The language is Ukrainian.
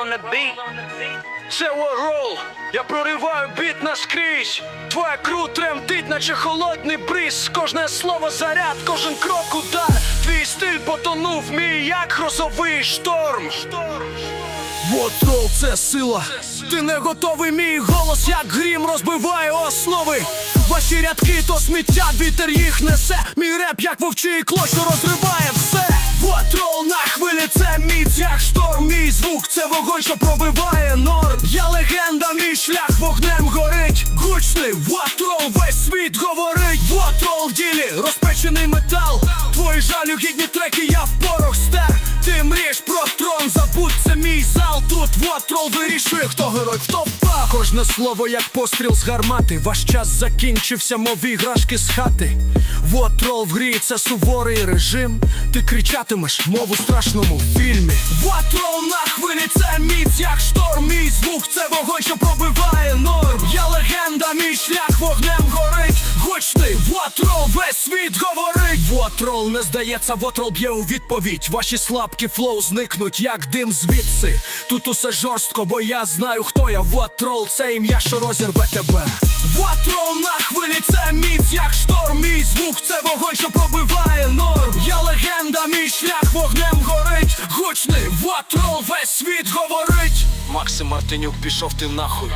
on the beat. Це ворол, я прориваю біт наскрізь. Твоя кру тремтить, наче холодний бриз. Кожне слово заряд, кожен крок удар. Твій стиль потонув, мій як грозовий шторм. Вотрол це сила. Ти не готовий, мій голос, як грім розбиває основи. Ваші рядки то сміття, вітер їх несе. Мій реп, як вовчий клоч, розриває все. Вотрол на хвилі, це міць, як шторм. Мій звук, це вогонь, що пробиває норм. Я легенда, мій шлях вогнем горить. Гучний Вотрол, весь світ говорить. Вотрол в ділі, розпечений метал. Твої жалюгідні треки, я в порох стер. Ти мрієш про трон, забудь це мій зал. Тут Вотрол вирішує, хто герой, хто впав. Кожне слово, як постріл з гармати. Ваш час закінчився, мов іграшки з хати. Вотрол в грі це суворий режим. Ти кричатимеш, мов у страшному фільмі. Вотрол вогонь, що пробиває норм. Я легенда, мій шлях вогнем горить. Гучний Вотрол, весь світ говорить. Вотрол не здається, Вотрол б'є у відповідь. Ваші слабкі флоу зникнуть, як дим звідси. Тут усе жорстко, бо я знаю, хто я. Вотрол, це ім'я, що розірве тебе. Вотрол на хвилі, це міць, як шторм. Мій звук, це вогонь, що пробиває горить. Гучний весь світ говорить. Максим Мартинюк пішов ти нахуй.